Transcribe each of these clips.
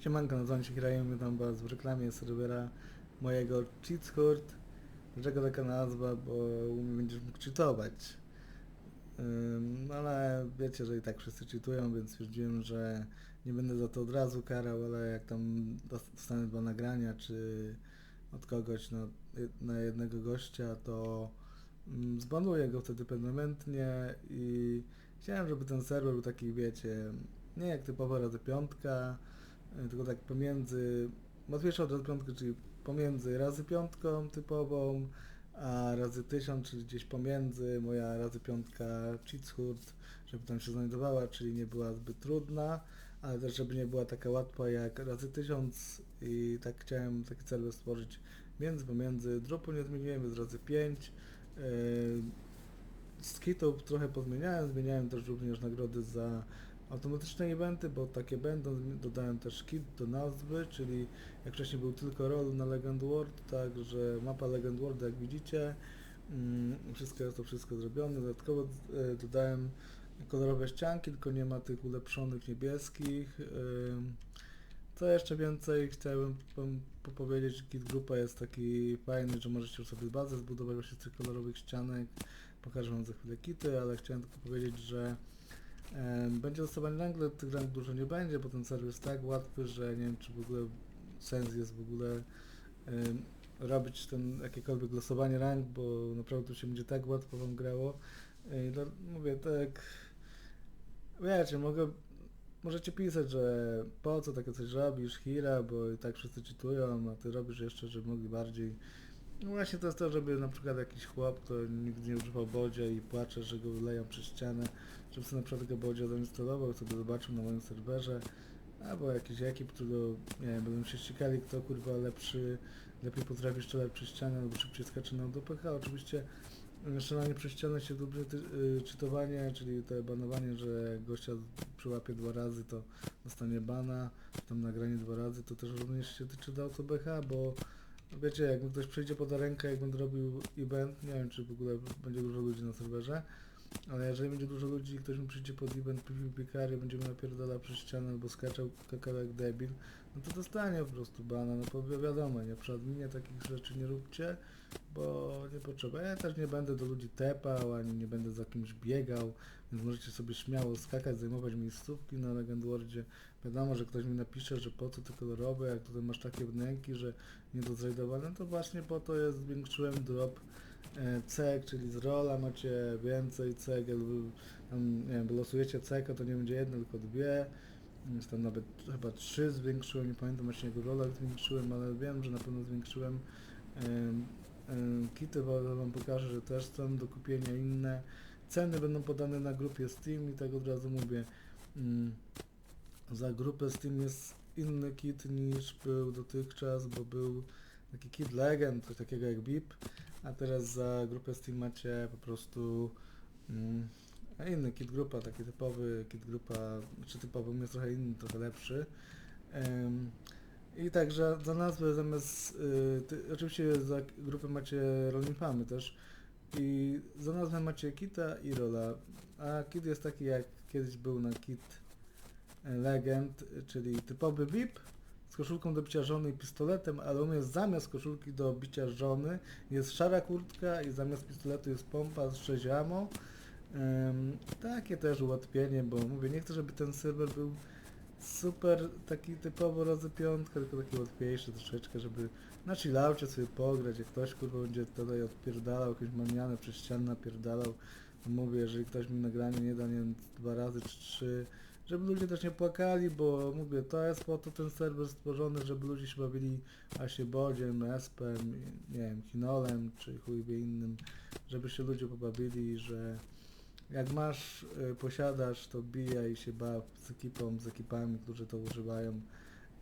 Siemanko, nazywam się Hirajem, witam was w reklamie serwera mojego Cheatshurt. Dlaczego taka nazwa? Bo będziesz mógł cheatować. No ale wiecie, że i tak wszyscy cheatują, więc stwierdziłem, że nie będę za to od razu karał, ale jak tam dos- dostanę dwa nagrania, czy od kogoś na, na jednego gościa, to mm, zbanuję go wtedy permanentnie i chciałem, żeby ten serwer był taki, wiecie, nie jak typowa razy piątka, tylko tak pomiędzy, od razy piątki, czyli pomiędzy razy piątką typową, a razy tysiąc, czyli gdzieś pomiędzy moja razy piątka Cheatshurt, żeby tam się znajdowała, czyli nie była zbyt trudna, ale też żeby nie była taka łatwa jak razy tysiąc i tak chciałem taki serwer stworzyć. Między, pomiędzy, dropu nie zmieniłem, jest razy 5, z kitów trochę pozmieniałem, zmieniałem też również nagrody za automatyczne eventy, bo takie będą, dodałem też kit do nazwy, czyli jak wcześniej był tylko roll na Legend World, także mapa Legend World jak widzicie, mm, wszystko jest to wszystko zrobione, dodatkowo e, dodałem kolorowe ścianki, tylko nie ma tych ulepszonych niebieskich. Co jeszcze więcej popowiedzieć, że Git Grupa jest taki fajny, że możecie sobie bazę zbudować właśnie z tych kolorowych ścianek. Pokażę wam za chwilę kity, ale chciałem tylko powiedzieć, że będzie dostawanie rank, tych rank dużo nie będzie, bo ten serwis jest tak łatwy, że nie wiem czy w ogóle sens jest w ogóle robić ten jakiekolwiek losowanie rank, bo naprawdę to się będzie tak łatwo wam grało. I dla- mówię tak, wiecie, mogę Możecie pisać, że po co takie coś robisz, Hira, bo i tak wszyscy czytują, a ty robisz jeszcze, żeby mogli bardziej. No właśnie to jest to, żeby na przykład jakiś chłop, kto nigdy nie używał bodzia i płacze, że go leją przez ścianę, żeby sobie na przykład tego bodzia zainstalował, sobie zobaczył na moim serwerze, albo jakiś ekip, którego, nie wiem, będą się ścigali, kto kurwa lepszy, lepiej potrafi strzelać przez ścianę, albo szybciej skacze na DPH. Oczywiście y, strzelanie przez ścianę się dobrze ty, y, czytowanie, czyli to banowanie, że gościa przyłapie dwa razy, to dostanie bana, czy tam nagranie dwa razy, to też również się tyczy do BH, bo wiecie, jak mi ktoś przyjdzie pod rękę, jak będę robił event, nie wiem czy w ogóle będzie dużo ludzi na serwerze, ale jeżeli będzie dużo ludzi i ktoś mi przyjdzie pod event PvP Carry, będzie mnie napierdalał przez ścianę albo skaczał kakał jak debil, no to dostanie po prostu bana, no bo wi- wiadomo, nie, przy adminie takich rzeczy nie róbcie, bo nie potrzeba. Ja też nie będę do ludzi tepał, ani nie będę za kimś biegał, więc możecie sobie śmiało skakać, zajmować miejscówki na Legend Worldzie. Wiadomo, że ktoś mi napisze, że po co ty kolorowe, jak tutaj masz takie wnęki, że nie do zrajdowania, to właśnie po to jest, zwiększyłem drop e, cek, czyli z rola macie więcej cegieł, tam, nie wiem, wylosujecie cekę, to nie będzie jedna, tylko dwie, więc tam nawet chyba trzy zwiększyłem, nie pamiętam właśnie jego rola zwiększyłem, ale wiem, że na pewno zwiększyłem em, em, kity, bo wam pokażę, że też są do kupienia inne. Ceny będą podane na grupie Steam i tak od razu mówię. mm, Za grupę Steam jest inny kit niż był dotychczas, bo był taki kit Legend, coś takiego jak VIP, a teraz za grupę Steam macie po prostu mm, inny kit grupa, taki typowy kit grupa, czy typowy, u mnie jest trochę inny, trochę lepszy. Em, I także za nazwę zamiast, y, ty, oczywiście za grupę macie rolnikami też i za nazwę macie kita i rola, a kit jest taki jak kiedyś był na kit Legend, czyli typowy VIP z koszulką do bicia żony i pistoletem, ale u mnie zamiast koszulki do bicia żony jest szara kurtka i zamiast pistoletu jest pompa z 6 ammo. Ym, takie też ułatwienie, bo mówię, nie chcę, żeby ten serwer był super taki typowo razy piątka, tylko taki łatwiejszy troszeczkę, żeby na chillaucie sobie pograć, jak ktoś kurwa będzie tutaj odpierdalał, jakieś maniane przez ścianę napierdalał, mówię, jeżeli ktoś mi nagranie nie da, nie wiem, dwa razy czy trzy, żeby ludzie też nie płakali, bo mówię, to jest po to ten serwer stworzony, żeby ludzie się bawili właśnie Bodziem, Espem, nie wiem, Hinolem, czy chuj wie innym, żeby się ludzie pobawili, że jak masz, y, posiadasz, to bijaj się baw z ekipą, z ekipami, którzy to używają.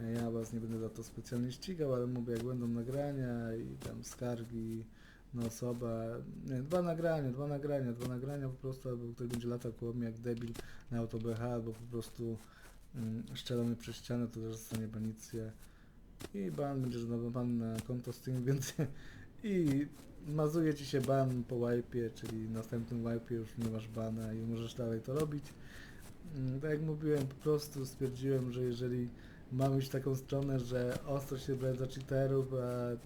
E, Ja was nie będę za to specjalnie ścigał, ale mówię, jak będą nagrania i tam skargi na osoba, nie, dwa nagrania, dwa nagrania, dwa nagrania po prostu, albo ktoś będzie latał koło mnie jak debil na AutoBH, albo po prostu mm, przez ścianę, to też dostanie banicję i ban będzie ban na konto Steam, więc i mazuje ci się ban po wipe'ie, czyli następnym wipe'ie już nie masz bana i możesz dalej to robić. Mm, Tak jak mówiłem, po prostu stwierdziłem, że jeżeli mam już taką stronę, że ostro się brać za cheaterów, a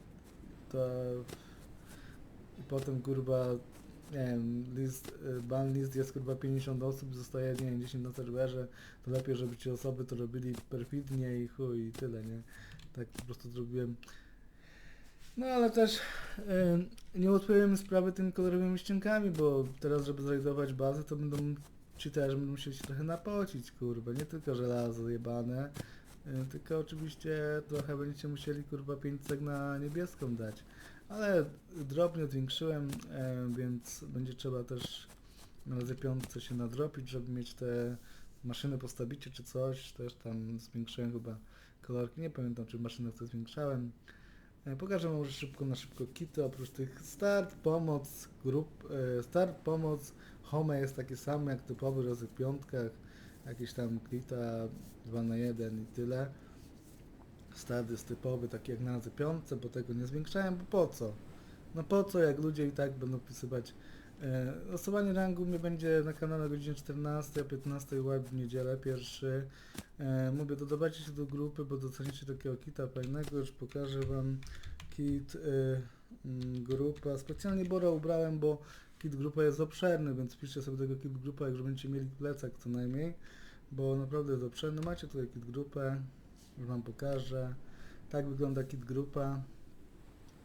to i potem kurwa nie wiem, list, y, ban list jest kurwa 50 osób, zostaje nie wiem, 10 na serwerze, to lepiej, żeby ci osoby to robili perfidnie i chuj i tyle, nie? Tak po prostu zrobiłem. No ale też y, nie ułatwiłem sprawy tymi kolorowymi ściankami, bo teraz, żeby zrealizować bazę, to będą ci też będą musieli się trochę napocić, kurwa, nie tylko żelazo jebane, y, tylko oczywiście trochę będziecie musieli, kurwa, 5 ceg na niebieską dać. Ale drobnie zwiększyłem, e, więc będzie trzeba też na razie piątce się nadrobić, żeby mieć te maszyny postawicie czy coś. Też tam zwiększyłem chyba kolorki. Nie pamiętam, czy maszynę to zwiększałem. E, Pokażę może szybko na szybko kity. Oprócz tych start, pomoc, grup, e, start, pomoc, home jest takie same jak typowy razy w piątkach. Jakieś tam kita 2 na 1 i tyle. Start jest typowy, taki jak na razy piątce, bo tego nie zwiększałem, bo po co? No po co, jak ludzie i tak będą wpisywać. E, losowanie rangu mnie będzie na kanale o godzinie 14, o 15 web w niedzielę pierwszy. E, mówię, dodawajcie się do grupy, bo dostaniecie takiego kita fajnego, już pokażę wam kit y, grupa. Specjalnie Bora ubrałem, bo kit grupa jest obszerny, więc piszcie sobie tego kit grupa, jak że będziecie mieli plecak co najmniej, bo naprawdę jest obszerny. Macie tutaj kit grupę, już wam pokażę. Tak wygląda kit grupa.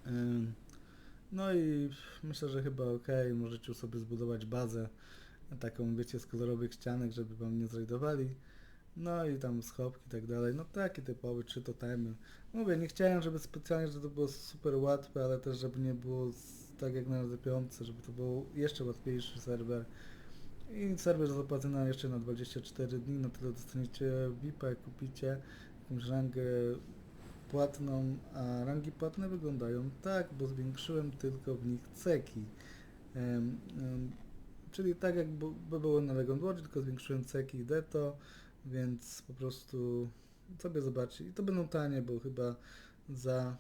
Ym, No i myślę, że chyba ok, możecie sobie zbudować bazę taką, wiecie, z kolorowych ścianek, żeby wam nie zrajdowali. No i tam schowki i tak dalej. No takie typowe, czy totemy. Mówię, nie chciałem, żeby specjalnie, żeby to było super łatwe, ale też, żeby nie było tak jak na piątce, żeby to był jeszcze łatwiejszy serwer. I serwer jest opłacony jeszcze na 24 dni, na tyle dostaniecie VIP-a, kupicie jakąś rangę płatną, a rangi płatne wyglądają tak, bo zwiększyłem tylko w nich ceki. Em, em, czyli tak jak bu- by było na Legend Watch, tylko zwiększyłem ceki i deto, więc po prostu sobie zobaczcie. I to będą tanie, bo chyba za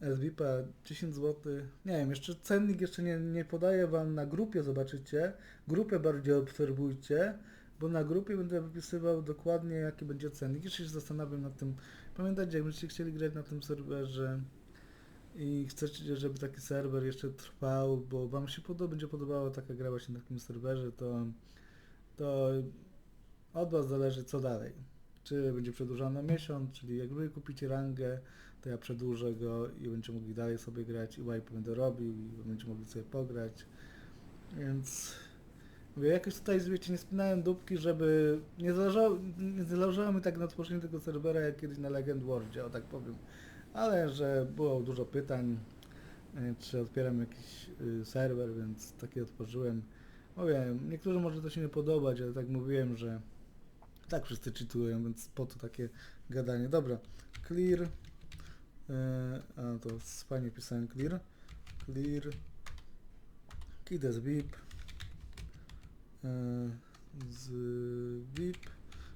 SVP 10 zł. Nie wiem, jeszcze cennik jeszcze nie, nie podaję wam na grupie, zobaczycie. Grupę bardziej obserwujcie, bo na grupie będę wypisywał dokładnie jaki będzie cennik. Jeszcze się zastanawiam nad tym. Pamiętajcie, jak będziecie chcieli grać na tym serwerze i chcecie, żeby taki serwer jeszcze trwał, bo wam się podoba, będzie podobała taka gra właśnie na takim serwerze, to, to od was zależy co dalej. Czy będzie przedłużany miesiąc, czyli jak wy kupicie rangę, to ja przedłużę go i będziecie mogli dalej sobie grać i wipe będę robił i będziecie mogli sobie pograć. Więc mówię, jakoś tutaj wiecie, nie spinałem dupki, żeby nie zależało, nie zależało mi tak na tworzeniu tego serwera jak kiedyś na Legend Worldzie, o tak powiem. Ale że było dużo pytań, y, czy otwieram jakiś y, serwer, więc taki otworzyłem. Mówię, niektórzy może to się nie podobać, ale tak mówiłem, że tak wszyscy czytują, więc po to takie gadanie. Dobra, clear. E, a to fajnie pisałem clear. Clear. Kid as VIP. E, z VIP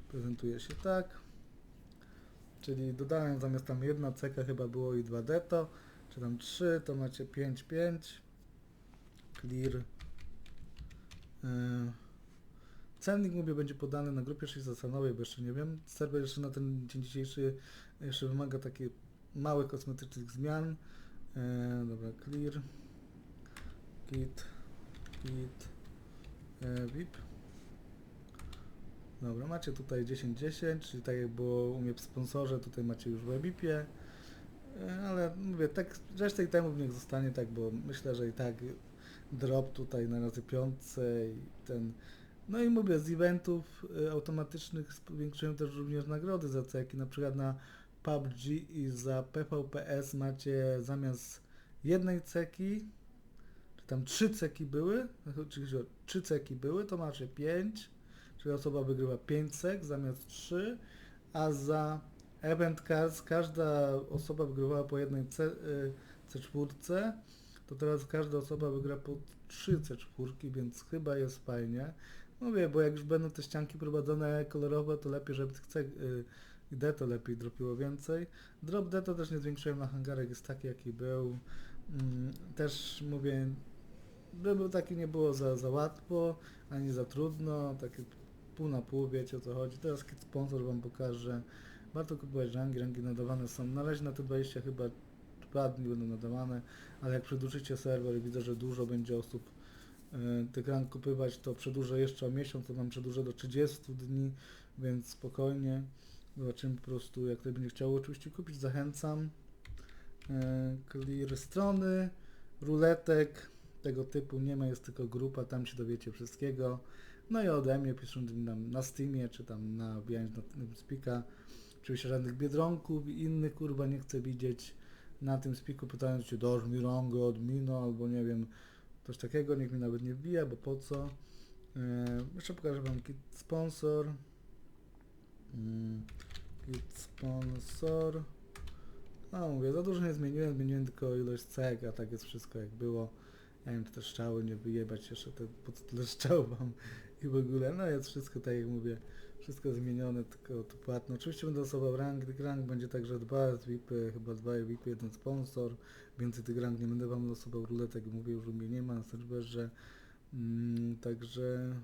prezentuje się tak. Czyli dodałem zamiast tam jedna ceka chyba było i 2 deto, czy tam 3, to macie 5, 5. Clear. E, Cennik mówię będzie podany na grupie 6 zasanowej, bo jeszcze nie wiem. Serwer jeszcze na ten dzień dzisiejszy jeszcze wymaga takich małych kosmetycznych zmian. E, dobra, clear. Git. Git. E, VIP. Dobra, macie tutaj 10-10, czyli tak jak było u mnie w sponsorze, tutaj macie już w Webipie. E, ale mówię, tak resztę i temów niech zostanie tak, bo myślę, że i tak drop tutaj na razy piątce i ten no i mówię, z eventów y, automatycznych zwiększyłem też również nagrody za ceki. Na przykład na PUBG i za PvPS macie zamiast jednej ceki, tam trzy ceki były, czyli że trzy ceki były, to macie pięć, czyli osoba wygrywa 5 cek zamiast 3, a za Event Cards każda osoba wygrywała po jednej C, y, C4, to teraz każda osoba wygra po 3 C4, więc chyba jest fajnie. Mówię, bo jak już będą te ścianki prowadzone kolorowe, to lepiej, żeby tych ceg y, D to lepiej dropiło więcej. Drop D to też nie zwiększyłem na hangarek, jest taki jaki był. Mm, też mówię, żeby taki nie było za, za łatwo, ani za trudno, takie pół na pół, wiecie o co chodzi. Teraz kit sponsor wam pokażę. Warto kupować rangi, rangi nadawane są, na razie na te 20 chyba dwa dni będą nadawane, ale jak przedłużycie serwer i widzę, że dużo będzie osób e, tych rang kupywać, to przedłużę jeszcze o miesiąc, to nam przedłużę do 30 dni, więc spokojnie. Zobaczymy po prostu, jak ktoś będzie chciał oczywiście kupić, zachęcam. E, Clear strony, ruletek, tego typu nie ma, jest tylko grupa, tam się dowiecie wszystkiego. No i ode mnie piszą nam na Steamie, czy tam na tym spika. Oczywiście żadnych biedronków i innych kurwa nie chcę widzieć na tym spiku, pytając się, dasz mi rangę admina, albo nie wiem, coś takiego, niech mi nawet nie wbija, bo po co. E, jeszcze pokażę wam kit sponsor. Mm, Kit sponsor. No mówię, za dużo nie zmieniłem, zmieniłem tylko ilość ceg, a tak jest wszystko jak było. Ja wiem, te strzały nie wyjebać jeszcze, te, po co tyle strzał mam i w ogóle, no jest wszystko tak jak mówię, wszystko zmienione, tylko to płatne. Oczywiście będę losował rank, tych rank będzie także dwa VIPy, chyba dwa VIPy, jeden sponsor, więcej tych rank nie będę wam losował, ruletek mówię, już mnie nie ma na serwerze, mm, także...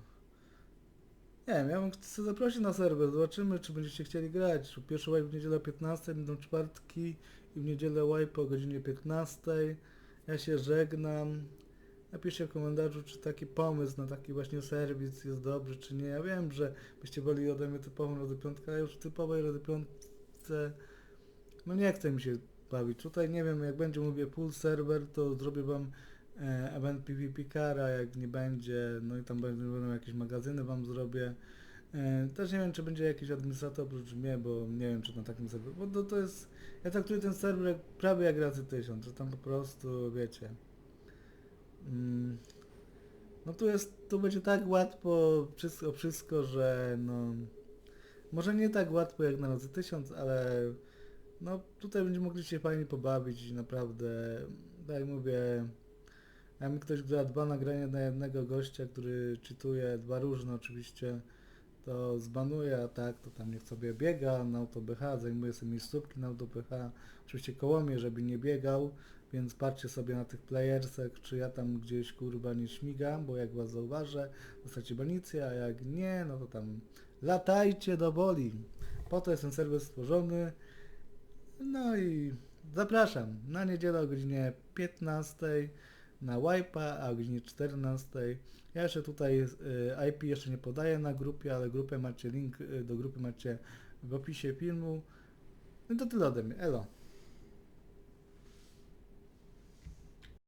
Nie wiem, ja bym chcę zaprosić na serwer, zobaczymy czy będziecie chcieli grać. Pierwszy wipe w niedzielę o 15, będą czwartki i w niedzielę wipe o godzinie 15. Ja się żegnam. Napiszcie w komentarzu, czy taki pomysł na taki właśnie serwis jest dobry, czy nie. Ja wiem, że byście woli ode mnie typową Rady Piątkę, ale już w typowej Rady Piątce no nie chce mi się bawić. Tutaj nie wiem, jak będzie mówię pool serwer, to zrobię wam e, event PvP Kara, jak nie będzie, no i tam będą, jakieś magazyny wam zrobię. E, też nie wiem, czy będzie jakiś administrator oprócz mnie, bo nie wiem, czy na takim serwerze, bo to, to jest, ja traktuję ten serwer prawie jak razy tysiąc, że tam po prostu, wiecie, mm, no tu jest, tu będzie tak łatwo wszystko, wszystko, że no, może nie tak łatwo jak na razy tysiąc, ale no tutaj będziemy mogli się fajnie pobawić i naprawdę, tak jak mówię, jak mi ktoś gra dwa nagrania na jednego gościa, który czytuje dwa różne oczywiście, to zbanuje, a tak to tam niech sobie biega na AutoBH, zajmuje sobie miejscówki na AutoBH, oczywiście koło mnie, żeby nie biegał, więc patrzcie sobie na tych playersach, czy ja tam gdzieś kurwa nie śmigam, bo jak was zauważę, dostacie banicję, a jak nie, no to tam latajcie do boli. Po to jest ten serwer stworzony. No i zapraszam na niedzielę o godzinie 15 na Wipe'a, a o godzinie 14. Ja jeszcze tutaj y, IP jeszcze nie podaję na grupie, ale grupę macie, link y, do grupy macie w opisie filmu. No to tyle ode mnie. Elo.